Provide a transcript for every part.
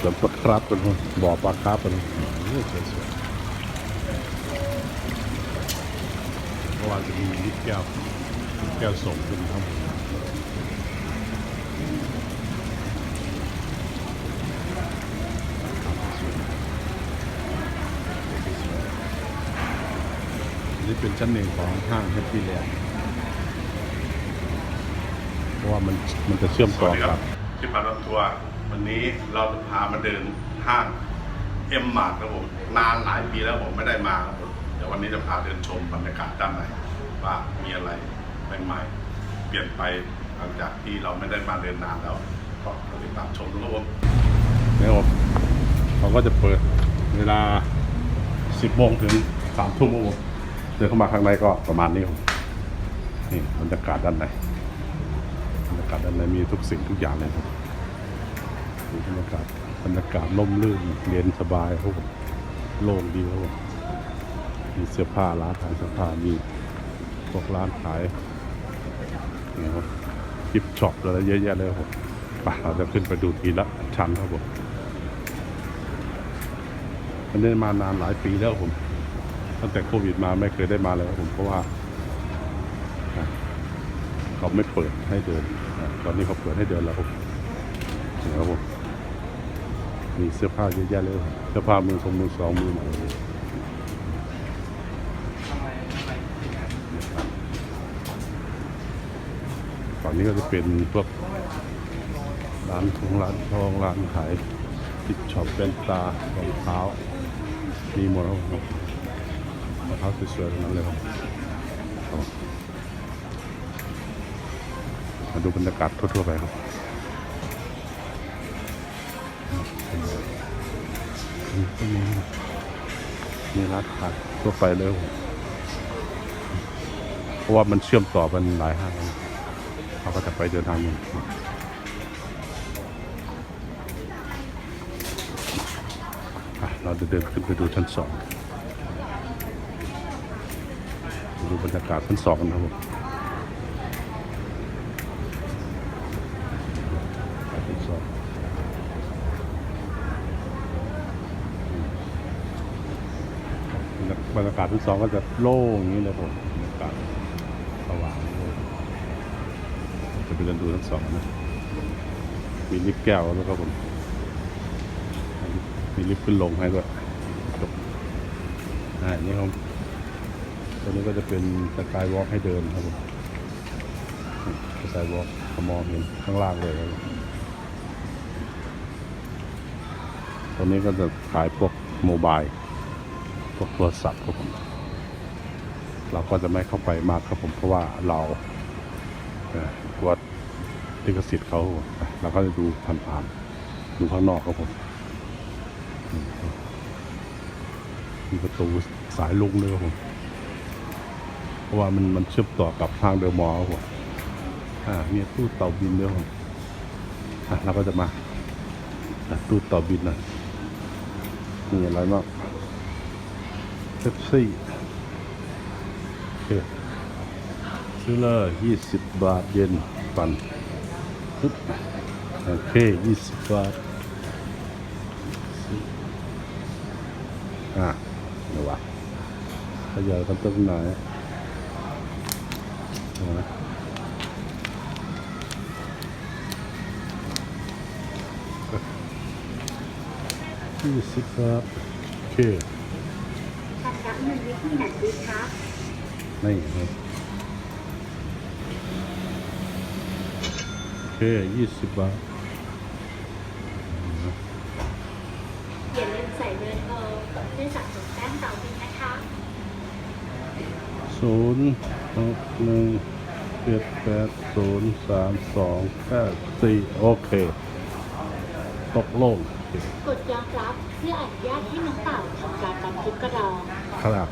สวนปลาครับกันบ่อปลาครับกันสวยๆเพราะว่าจะมีลิฟต์แก้วลิฟต์แก้วส่งขึ้นครับนี่เป็นชั้นหนึ่งของห้างแฮปปี้แลนด์เพราะว่ามันมันจะเชื่อมต่อกับที่ผ่านรถทัวร์ วันนี้เราจะพามาเดินห้างเอ็มมาร์ครับผมนานหลายปีแล้วผมไม่ได้มาครับผมเดี๋ยววันนี้จะพาเดินชมบรรยากาศด้านในว่ามีอะไรใหม่ๆเปลี่ยนไปหลังจากที่เราไม่ได้มาเดินนานแล้ว ก็ติดตามชมครับผมนะครับเขาก็จะเปิดเวลา 10โมงถึง3ทุ่มครับผมเดินเข้ามาข้างในก็ประมาณนี้ครับนี่บรรยากาศด้านในบรรยากาศด้านในมีทุกสิ่งทุกอย่างเลยครับ บรรยากาศบรรยากาศร่มรื่นเย็นสบายครับผมโล่งดีครับผมมีเสื้อผ้าร้านขายเสื้อผ้ามีพวกร้านขายนี่ครับกิฟช็อปอะไรเยอะแยะเลยครับผมไปเราจะขึ้นไปดูทีละชั้นครับผมอันนี้มานานหลายปีแล้วผม ตั้งแต่โควิดมาไม่เคยได้มาเลยครับผมเพราะว่าเขาไม่เปิดให้เดิน ตอนนี้เขาเปิดให้เดินแล้วครับนี่ครับผม มีเสื้อผ้าเยอะแยะเลยเสื้อผ้ามือสองมือสองมือใหม่เลยฝั่งนี้ก็จะเป็นพวกร้านทองร้านทองร้านขายติดช็อปเป็นตารองเท้ามีหมดแล้วครับรองเท้าสวยๆทั้งนั้นเลยครับมาดูบรรยากาศทั่วๆไปครับ มีมีร้านขายทั่วไปเลยเพราะว่ามันเชื่อมต่อกันหลายห้างเขาก็จะไปเดินทางนี้เราจะเดินขึ้นไปดูชั้นสองดูบรรยากาศชั้นสองกันนะครับผมชั้นสอง บรรยากาศชั้นสองก็จะโล่งอย่างนี้เลยผมบรรยากาศสว่างเลยจะไปเดินดูชั้นสองนะมีลิฟต์แก้วแล้วครับผมมีลิฟต์ขึ้นลงให้ด้วยจบอ่านี่ครับตัวนี้ก็จะเป็นสกายวอล์กให้เดินครับผมสกายวอล์กมองเห็นข้างล่างเลยครับตัวนี้ก็จะขายพวกโมบาย พวกโทรศัพท์ครับผมเราก็จะไม่เข้าไปมากครับผมเพราะว่าเราเอ่อกลัวลิขสิทธิ์เขาเราก็จะดูผ่านๆดูข้างนอกครับผมมีประตูสายลุงเลยครับผมเพราะว่ามันมันเชื่อมต่อกับทางเดอะมอลครับผมอ่ามีตู้เต่าบินด้วยครับผมอะเราก็จะมาตู้เต่าบินนะมีอะไรบ้าง เ e ปซี่โอเคซื้อเลยยี่สิบบาทเย็นปันปึ๊บโอเคยี่สิบบาทอะเดี๋ยววะขยายกันตรงไหนนะยี่สิบบาทโอเค นวิธีไหนดีคะนี่ครับโอเคยี่สิบบาทอย่าลืมใส่เบอร์โทรเพื่อสะสมแต้มเตาบินนะคะศูนย์หกหนึ่งเจ็ดแปดศูนย์สามสองแปดสี่โอเค ตกลง กดยอมรับเพื่ออนุญาตให้น้องเต่าทำการบันทึกกระดอง ครับ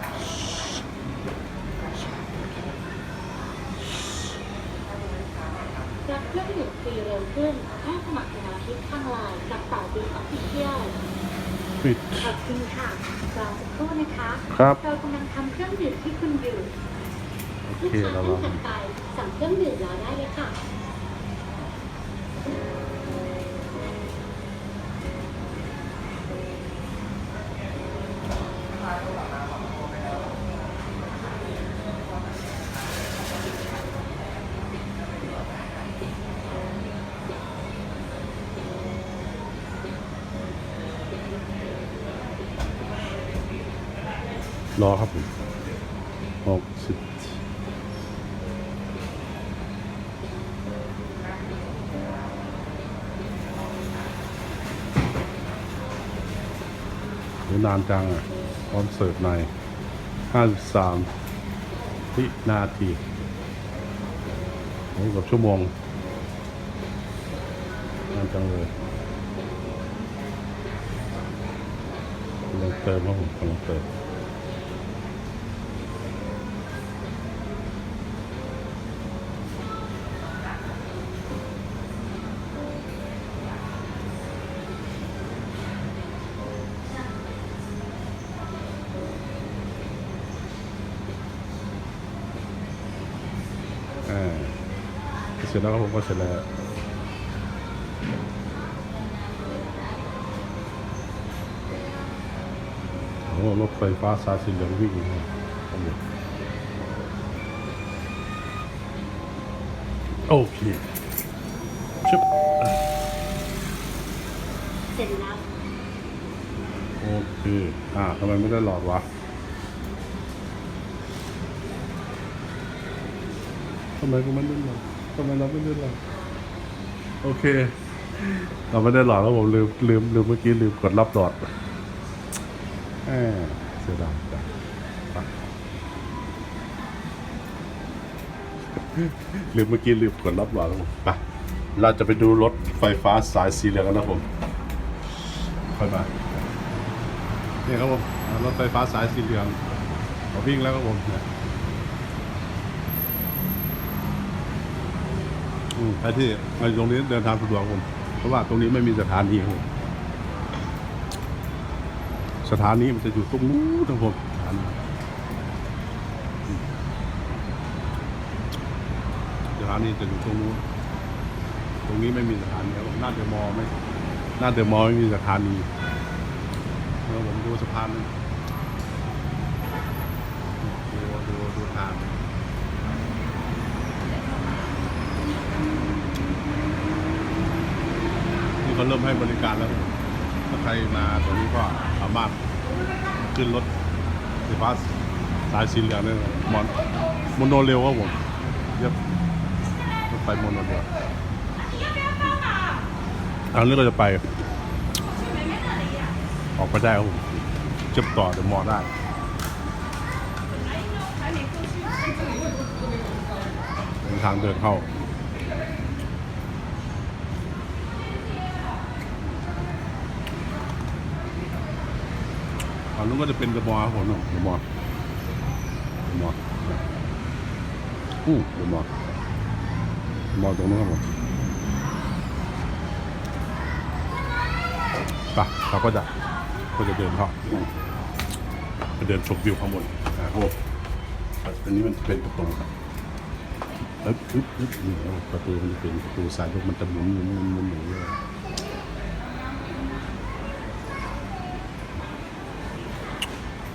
รับเครื่องดื่มฟรีเร็วขึ้นแค่สมัครสมาชิกทางไลน์กับเต่าบินออฟฟิเชียลปิดขอบคุณค่ะรอสักครู่นะคะครับเรากำลังทำเครื่องดื่มที่คุณอยู่โอลูกเคค้าเราลท่าอนงถัดไปสั่งเครื่องดื่มรอได้เลยค่ะ รอครับผมหกสิบโหนานจังอะ พร้อมเสิร์ฟในห้าสิบสามวินาทีโอ้กับชั่วโมงนานจังเลยกำลังเติมครับผมกำลังเติม ร็จแล้วครับผมก็เสร็จแล้วโอ้รถไฟฟ้าสายสีเหลืองวิ่งนะครับผมโอเคชุบเสร็จแล้วโอเค อ่าทำไมไม่ได้หลอดวะทำไมกูไม่ได้หลอด ทำไมเราไม่ได้หลอดโอเค เราไม่ได้หลอดแล้วผมลืมลืมลืมเมื่อกี้ลืมกดรับหลอดแหมเสียดายจังลืมเมื่อกี้ลืมกดรับหลอดแล้วผมไปเราจะไปดูรถไฟฟ้าสายสีเหลืองกันนะผมค่อยมานี่ครับผมรถไฟฟ้าสายสีเหลืองเขาวิ่งแล้วครับผมเนี่ยอืม ใครที่มาตรงนี้เดินทางสะดวกครับผม เพราะว่าตรงนี้ไม่มีสถานีครับผมสถานีมันจะอยู่ตรงนู้นครับผมสถานีอืมสถานีจะอยู่ตรงนู้นตรงนี้ไม่มีสถานีครับหน้าเดอะมอไม่หน้าเดอะมอไม่มีสถานีเมื่อผมดูสะพานดูดูดูทาง เขาเริ่มให้บริการแล้ว ถ้าใครมาตรงนี้ก็สามารถขึ้นรถไฟฟ้าสายสีเหลืองได้เลยมอนโมโนเรลครับผมเยบรถไฟโมโนเรลทางนี้เราจะไป ออกไปได้ครับผมเชื่อมต่อเดอะมอลได้เป็นทางเดินเข้า อันนู้นก็จะเป็นเดอะมอลล์ครับผมเนอะเดอะมอลล์เดอะมอลล์อืมเดอะมอลล์เดอะมอลล์ตรงนู้นครับผมไปเราก็จะก็จะเดินเข้าไปเดินชมวิวข้างบนนะครับผมอันนี้มันเป็นประตูครับแล้วอึ๊บอึ๊บนี่ประตูมันจะเป็นประตูสายยกมันจะหมุนหมุนหมุนหมุนหมุนเลย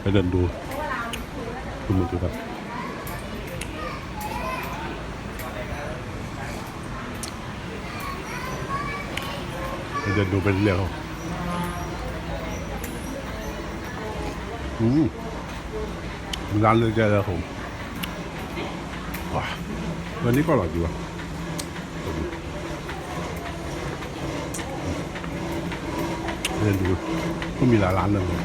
ไปเดินดูดูมือถือครับไปเดินดูไปเรื่อยๆอืมร้านเลยใจแล้วผมว้าวันนี้ก็อร่อยดีว่ะเดินดูก็มีหลายร้านเลยผม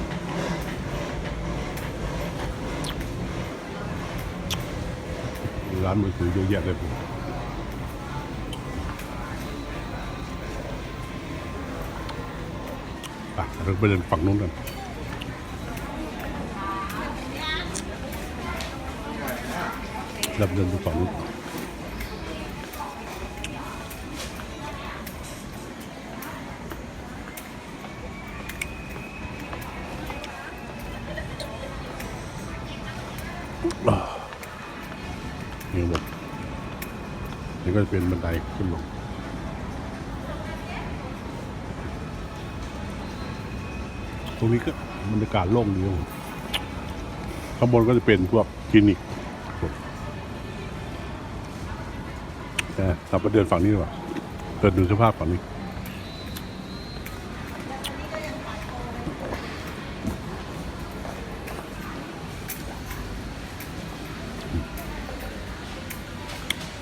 มี ร้านมือถือเยอะแยะเลยผมอะเราไปเดินฝั่งนู้นกันดับเดินดูฝั่งนู้น เป็นบันไดขึ้นลงตรงนี้ก็บรรยากาศโล่งดีครับข้างบนก็จะเป็นพวกคลินิกนะเราไปเดินฝั่งนี้ดีกว่าเดินดูสภาพฝั่งนี้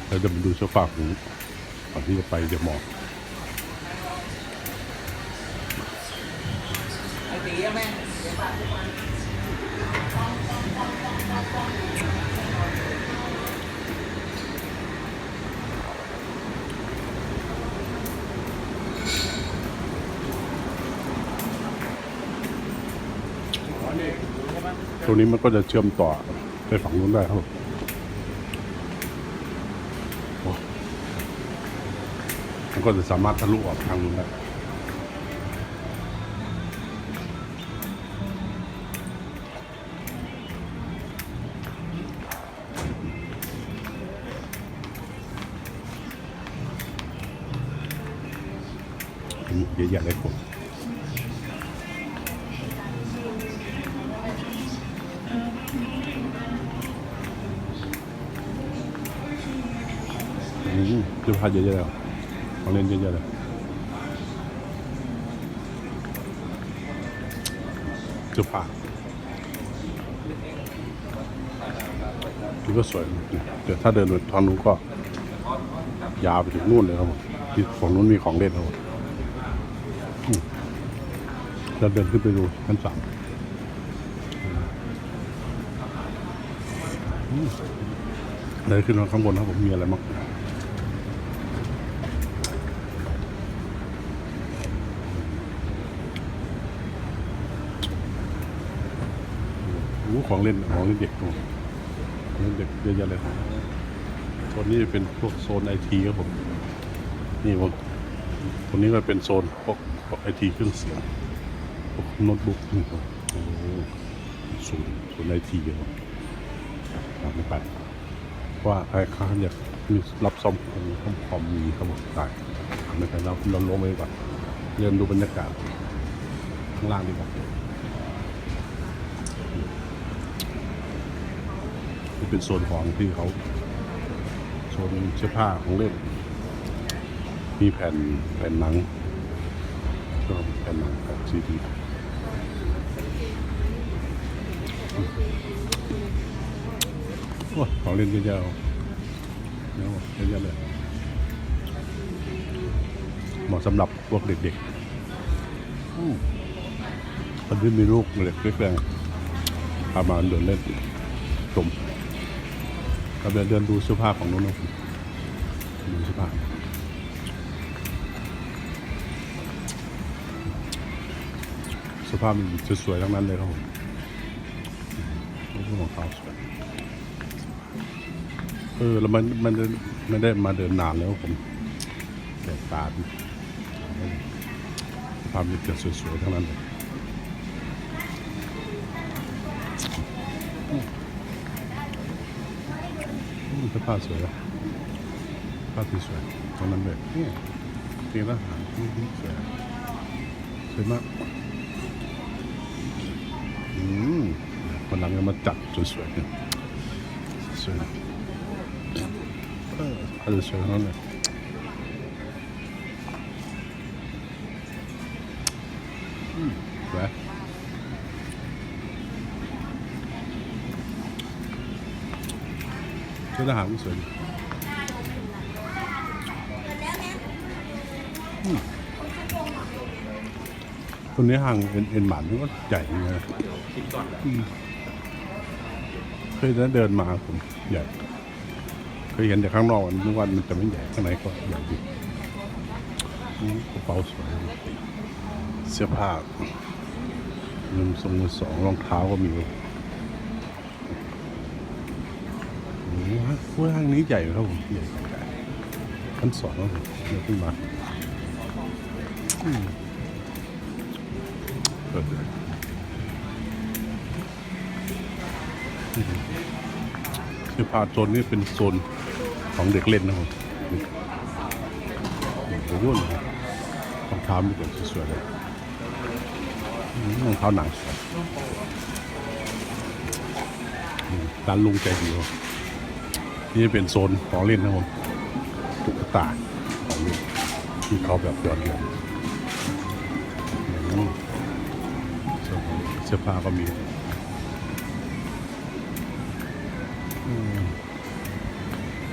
อ เรา จะมาดูโซฟาของก่อนที่จะไปเดอะมอลล์ไอ้ตีอะแม่ตรงนี้มันก็จะเชื่อมต่อไปฝั่งนู้นได้ครับโอ้ มันก็จะสามารถทะลุออกทางนู้นได้เยอะแยะเลยผมอืมเสื้อผ้า เล่นเยอะๆเลยเสื้อผ้านี่ก็สวยเดี๋ยวถ้าเดินไปทางนู้นก็ ยาวไปถึงนู่นเลยครับผมที่ฝั่งนู้นมีของเล่นครับผมเราเดินขึ้นไปดูชั้นสามอืมเดินขึ้นมาข้างบนครับผมมีอะไรบ้าง รู้ ของเล่นของเล่นเด็กตรงของเล่นเด็กเยอะแยะเลยครับโซนนี้เป็นพวกโซนไอทีครับผมนี่ผมตรงนี้ก็เป็นโซนพวกพวกไอทีเครื่องเสียงพวกโน้ตบุ๊กนี่ครับโอ้โหศูนย์ศูนย์ไอทีครับตามไม่ไปว่าใครค้าอยากรับซ่อมคอมซ่อมคอมมีครับผมได้ตามไม่ไปเราเราลงไปก่อนเดินดูบรรยากาศข้างล่างดีกว่า นี่เป็นโซนของที่เขาโซนเสื้อผ้าของเล่น มีแผ่นแผ่นหนังก็แผ่นหนังแผ่นซีดีโอ้ของเล่นเยอะๆเอาเยอะๆเยอะเลยเหมาะสำหรับพวกเด็กๆอืมคนที่มีลูกเล็กเล็กแรงพามาเดินเล่นชม เราเดินเดินดูเสื้อผ้าของน้องๆดูเสื้อผ้าเสื้อผ้ามันสวยๆทั้งนั้นเลยครับผมนี่คือของเขาสวยเออแล้วมันมันไม่ได้มาเดินนานแล้วผมแดดตาดิเสื้อผ้ามันจะสวยๆทั้งนั้นเลย อืมเสื้อผ้าสวยนะผ้าสีสวยตรงนั้นเลยเนี่ยเกงทหารอืมสวยสวยมากอืมคนหลังจะมาจัดสวยๆเนี่ยสวยนะเออผ้าสวยๆทั้งนั้นเล ยอืมสวยเสื้อทหารก็สวยดีอืมตัวนี้ห่างเอ็นเอ็นหมันมันก็ใหญ่เหมือนกันนะคิดก่อนอืมเคยได้เดินมาผมใหญ่เคยเห็นแต่ข้างนอกมันนึกว่ามันจะไม่ใหญ่ข้างในก็ใหญ่ดีอืมกระเป๋าสวยเสื้อผ้ามือทรงมือสองรองเท้าก็มี โอ้โหห้างนี้ใหญ่ครับผมใหญ่ชั้นสองครับผมเดินขึ้นมาเปิดเลยคือพาโซนนี้เป็นโซนของเด็กเล่นนะครับเด็กรุ่นรองเท้ามีแต่สวยๆเลยรองเท้าหนังสวยร้านลุงใจดีครับ นี่เป็นโซนของเล่นนะครับผมตุ๊กตาของเล่นที่เขาแบบยอดเยี่ยมอืมส่วนของเสื้อผ้าก็มี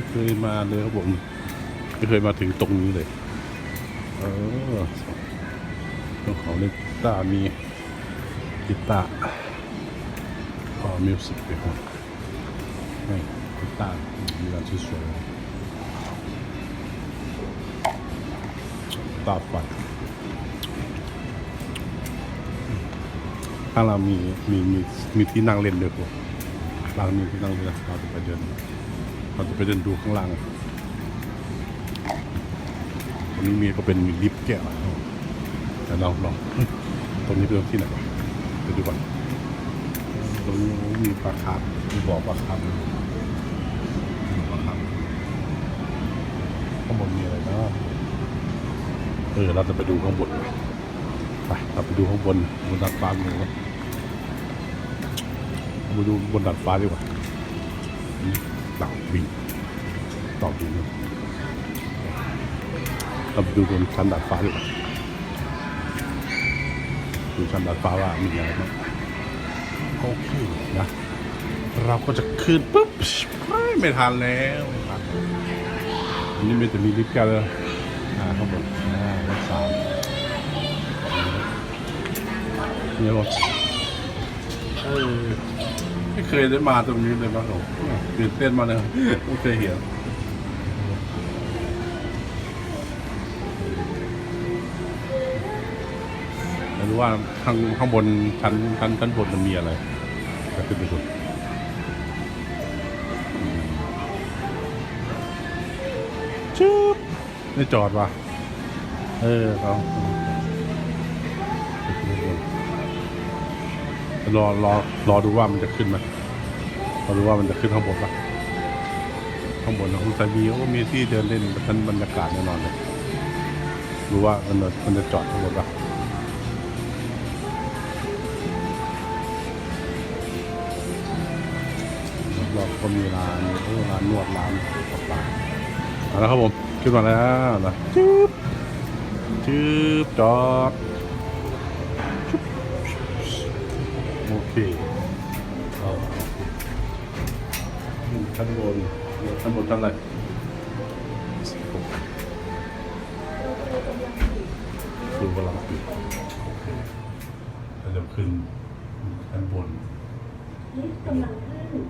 เคยมาเลยครับผมไม่เคยมาถึงตรงนี้เลย เออของของเล่นตามีกีตาร์อ๋อมิวสิกไปครับนี่ สวยๆกีตาร์ไฟข้างเรามีมีมีมีที่นั่งเล่นด้วยครับล่างมีที่นั่งเล่นเราจะไปเดินเราจะไปเดินดูข้างล่างตรงนี้มีก็เป็นมีลิฟต์แก้วแต่เราลองตรงนี้เป็นที่ไหนวะไปดูก่อนตรงนี้มีปลาคาร์ฟมีบ่อปลาคาร์ฟมีบ่อปลาคาร์ฟ ข้างบนมีอะไรนะเออเราจะไปดูข้างบนไปเราไปดูข้างบนบนดาดฟ้าหนูวะเราไปดูบนดาดฟ้าดีกว่าเต่าบินเต่าบินเราไปดูบนชั้นดาดฟ้าดีกว่าดูชั้นดาดฟ้าว่ามีอะไรบ้างโอเคนะเราก็จะขึ้นปุ๊บไม่ทันแล้ว อันนี้มันจะมีลิฟต์กันเลยอ่าข้างบนอ่ารถสามนี่รถเออไม่เคยได้มาตรงนี้เลยบ้างผมตื่นเต้นมาเลยไม่เคยเห็นไม่รู้ว่าข้างข้างบนชั้นชั้นชั้นบนมันมีอะไรจะขึ้นไปดู ไม่จอดว่ะ เออเขารอรอรอดูว่ามันจะขึ้นไหมรอดูว่ามันจะขึ้นข้างบนปะข้างบนนะคุณสามีเขาก็มีที่เดินเล่นชั้นบรรยากาศแน่นอนเลยรู้ว่ามันมันจะจอดข้างบนปะรอบๆก็มีร้านเออร้านนวดร้านต่างๆเอาละครับผม ขึ้นมาแล้วนะจืบจืบจอดจุ๊บโอเคเอาชั้นบนชั้นบนชั้นอะไรสิบหกคือกำลังปิดเราจะขึ้นชั้นบนกำลังขึ้น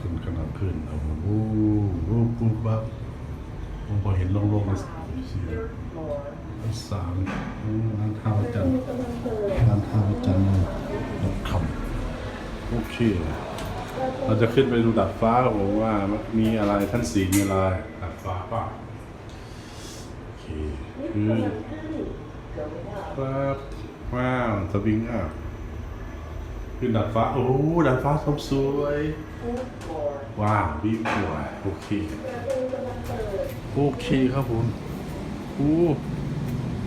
ขึ้นกำลังขึ้นเอาโอ้โหปุ๊บปั๊บ ผมพอเห็นโล่งๆเลยสี่สามอืมร้านข้าวจันทร์ร้านข้าวจันทร์ดอกคำโอเคเราจะขึ้นไปดูดาดฟ้าครับผมว่ามันมีอะไรท่านสีมีอะไรดาดฟ้าป่ะโอเคคือปั๊บว้าวสวิงอะขึ้นดาดฟ้า โอ้ดาดฟ้าสมสวย ว้าววิวสวยโอเค โอเคครับผมอู้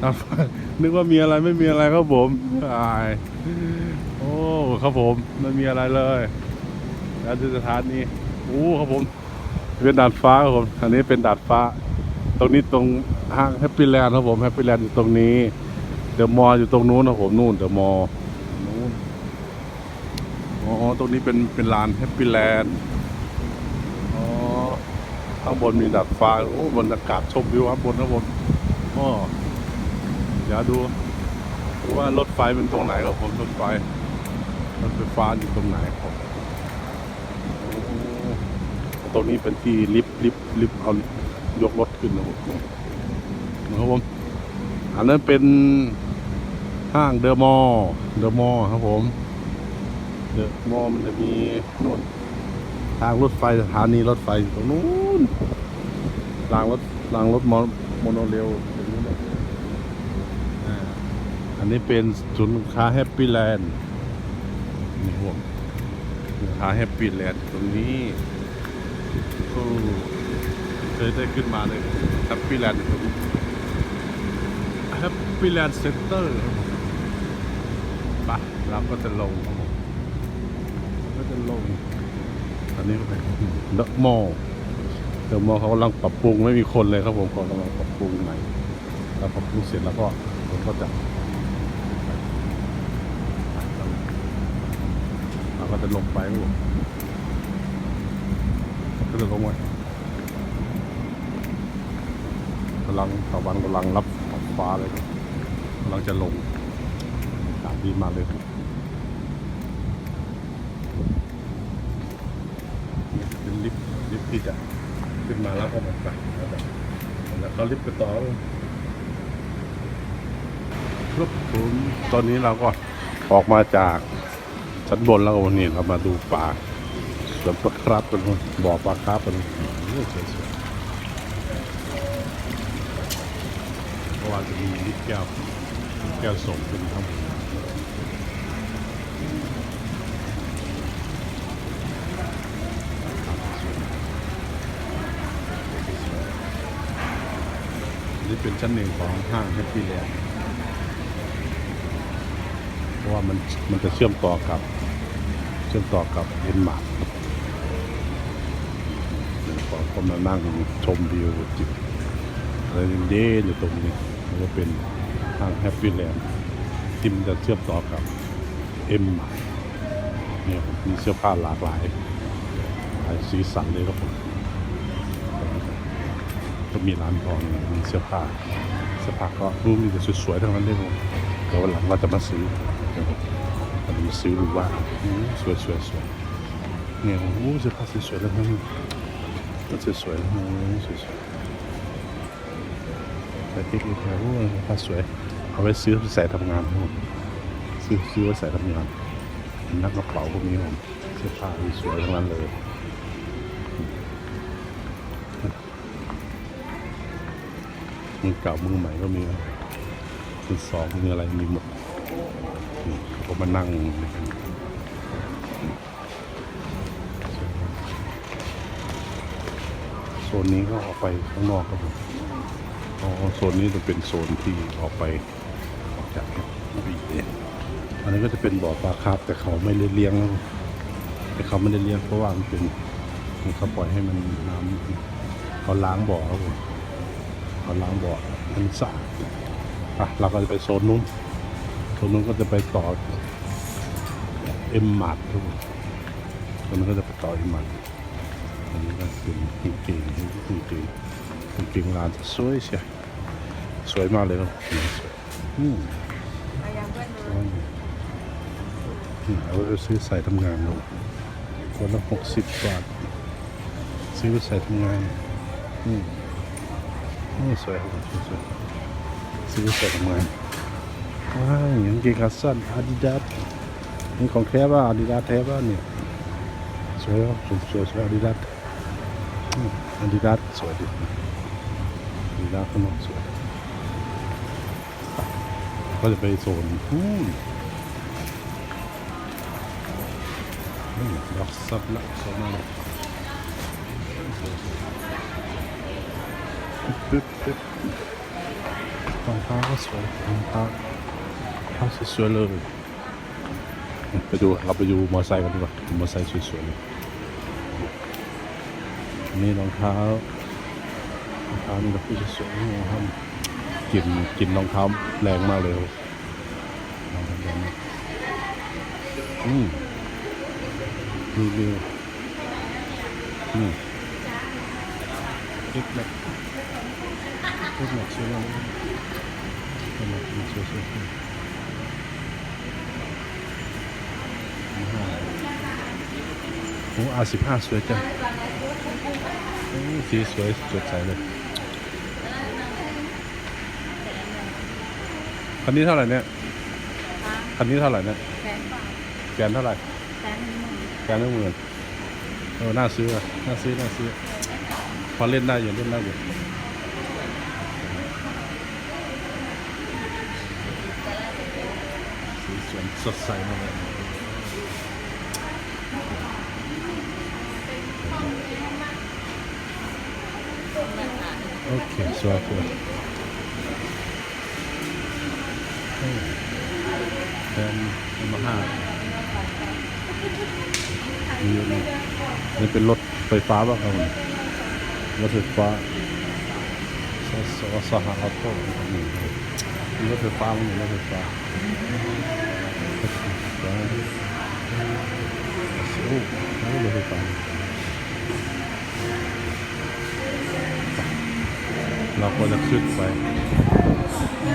ดาดฟ้านึกว่ามีอะไรไม่มีอะไรครับผมตายโอ้ครับผมไม่มีอะไรเลยแล้วดูสถานีอู้ครับผมเป็นดาดฟ้าครับผมอันนี้เป็นดาดฟ้า ตรงนี้ตรงห้างแฮปปี้แลนด์ครับผมแฮปปี้แลนด์อยู่ตรงนี้เดอะมอลล์อยู่ตรงนู้นครับผมนู่นเดอะมอลล์นู้นอ๋อตรงนี้เป็นเป็นลานแฮปปี้แลนด์ ข้างบนมีดาดฟ้าโอ้บรรยากาศชมวิวข้างบนข้างบนอ๋อเดี๋ยวดูว่ารถไฟเป็นตรงไหนครับผมรถไฟรถไฟฟ้าอยู่ตรงไหนครับตรงนี้เป็นที่ลิฟต์ลิฟต์ลิฟต์เอายกรถขึ้นนะครับผมนะครับผมอันนั้นเป็นห้างเดอะมอลล์เดอะมอลล์ครับผม เดอะมอลล์มันจะมีนู่น ทางรถไฟสถานีรถไฟอยู่ตรงนู้นรางรถรางรถโมโนเรลตรงนู้นอันนี้เป็นศูนย์ค้าแฮปปี้แลนด์นี่พวกศูนย์ค้าแฮปปี้แลนด์ตรงนี้โอ้เคยได้ขึ้นมาเลยแฮปปี้แลนด์ตรงแฮปปี้แลนด์เซ็นเตอร์ปะเราก็จะลง ก็จะลง อันนี้ก็เป็นดอะมอเดอะมอเขากำลังปรับปรุงไม่มีคนเลยครับผมเขากำลังปรับปรุงใหม่แล้วปรับปรุงเสร็จแล้วก็ผมก็จะเราก็จะลงไปครับผมก็จะลงไปกำลังตะวันกำลังรับฟ้าเลยครับกำลังจะลงอากาศดีมากเลยครับ ล้วก็ลิฟต์ไปต่อครับผมตอนนี้เราก็ออกมาจากชั้นบนแล้ววันนี้เรามาดูป่าสวนปลาครับกันบ่อปลาครับกันเลยโอ้โหสวยๆเพราะว่าจะมีลิปแก้วแก้วส่งเป็นข้างบน นี่เป็นชั้นหนึ่งของห้างแฮปปี้แลนด์เพราะว่ามันมันจะเชื่อมต่อกับ เชื่อมต่อกับเอ็นมาร์ก็ก็มานั่งชมวิวจิบอะไรเย็นๆอยู่ตรงนี้มันก็เป็นทางแฮปปี้แลนด์ที่มันจะเชื่อมต่อกับเอ็มเนี่ยมีเสื้อผ้าหลากหลายหลายสีสันเลยครับผมก็ มีร้านทองมีเสื้อผ้าเสื้อผ้าก็รูปมีแต่สวยๆทั้งนั้นเลยผมเดี๋ยววันหลังเราจะมาซื้อเราจะมาซื้อดูว่าสวยๆสวยเนี่ยโอ้เสื้อผ้าสวยๆทั้งนั้นก็สวยๆทั้งนั้นสวยๆใส่พริกอีแล้วโอ้ยผ้าสวยเอาไว้ซื้อใส่ทำงานครับผมซื้อซื้อไว้ใส่ทำงานนักกระเป๋าพวกนี้ผมเสื้อผ้าสวยทั้งนั้นเลย มือเก่ามือใหม่ก็มีคือสองมืออะไรมีหมดเขาก็มานั่งโซนนี้ก็ออกไปข้างนอกครับผมอ๋อโซนนี้จะเป็นโซนที่ออกไปออกจากบีเนี่ยอันนี้ก็จะเป็นบ่อปลาคาร์ฟแต่เขาไม่ได้เลี้ยงแต่เขาไม่ได้เลี้ยงเพราะว่ามันเป็นเขาปล่อยให้มันน้ำเขาล้างบ่อครับผม เขาล้างบ่อมันสะอาดอะเราก็จะไปโซนนู้นโซนนู้นก็จะไปต่อเอ็มมาร์ทครับผมโซนนู้นก็จะไปต่อเอ็มมาร์ทอันนี้ก็เป็นกางเกงกางเกงกางงร้านสวยเชียสวยมากเลยครับสวยอืมอืมเอาไปซื้อใส่ทำงานดูคนละหกสิบบาทซื้อไปใส่ทำงานอืม อืมสวยครับสวยสวยส่ทำงานว้าวกางเกงขาสั้นอาดิดาสนี่ของแท้ป่ะอาดิดาสแท้ป่ะเนี่ยสวยครับสวยสวยสวยอาดิดาสอาดิดาสสวยดีดีแล้วข้างนอกสวยก็จะไปโซนนู่นดอกสับละโซนนั่น ปึ๊บปึ๊บรองเท้าก็สวยรองเท้ารองเท้าสวยๆเลยไปดูเราไปดูมอเตอร์ไซค์กันดีกว่ามอเตอร์ไซค์สวยๆเลยนี่รองเท้ารองเท้านี่เราพี่จะสวยงามกลิ่นกลิ่นรองเท้าแรงมากเลยครับรองเท้าแรงอืมนี่นี่นี่เอ็กแม็กเอ็กแม็กสวยมากเลยเอ็กแม็กสวยสวยสวยโอ้อาสิบห้าสวยจังโอ้สีสวยสดใสเลยคันนี้เท่าไหร่เนี่ยคันนี้เท่าไหร่เนี่ยแสนบาทแกนเท่าไหร่แสนหนึ่งหมื่นแกนหนึ่งหมื่นเออน่าซื้ออะน่าซื้อน่าซื้อพอเล่นได้อยู่เล่นได้อยู่สี สดใสมากเลยโอเคสวยสวยโอ้แกนมาห้านี่เป็นรถไฟฟ้าป่ะครับรถไฟฟ้าสสสหออโต้นี่รถไฟฟ้ามันมีรถไฟฟ้า ฟ้าโอ้โหรถไฟฟ้าเราก็จะขึ้นไป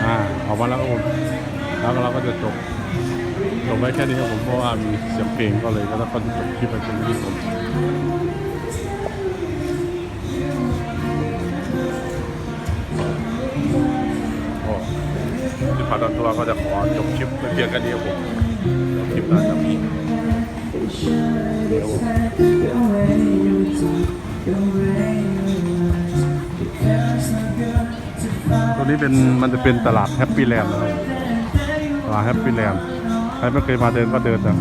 อ่าออกมาแล้วผมแล้วเราก็จะจบจบไว้แค่นี้ครับผมเพราะว่ามีเสียงเพลงก็เลยก็ต้องจบคลิปไปตรงนี้ครับผมโอ้ที่ผ่านตัวก็จะขอจบคลิปไปเพียงแค่นี้ครับผม เดี๋ยวคลิปหน้าจะมีเดี๋ยวตัวนี้เป็นมันจะเป็นตลาดแฮปปี้แลนด์นะครับตลาดแฮปปี้แลนด์ใครไม่เคยมาเดินก็เดินนะ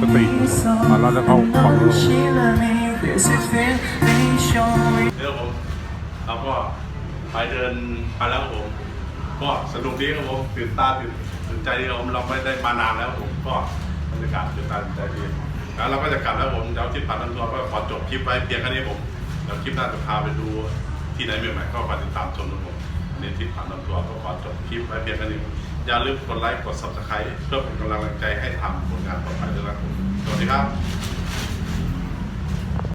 สตรีมาแล้วจะเข้าฝั่งนู้นเดี๋ยวผมเราก็ ไปเดินไปแล้วครับผม ก็สนุกดีครับผมตื่นตาตื่นตื่นใจดีครับผมเราไม่ได้มานานแล้วครับผมก็บรรยากาศตื่นตาตื่นใจดีแล้วเราก็จะกลับแล้วผมเดี๋ยวที่ผ่านตัวก็ขอจบคลิปไว้เพียงแค่นี้ผมเดี๋ยวคลิปหน้าจะพาไปดูที่ไหนใหม่ๆก็มาติดตามชมนะผมอันนี้ที่ผ่านตัวก็ขอจบคลิปไว้เพียงแค่นี้อย่าลืมกดไลค์กด subscribe เพื่อเป็นกำลังใจให้ทำผลงานต่อไปด้วยนะครับผมสวัสดีครับ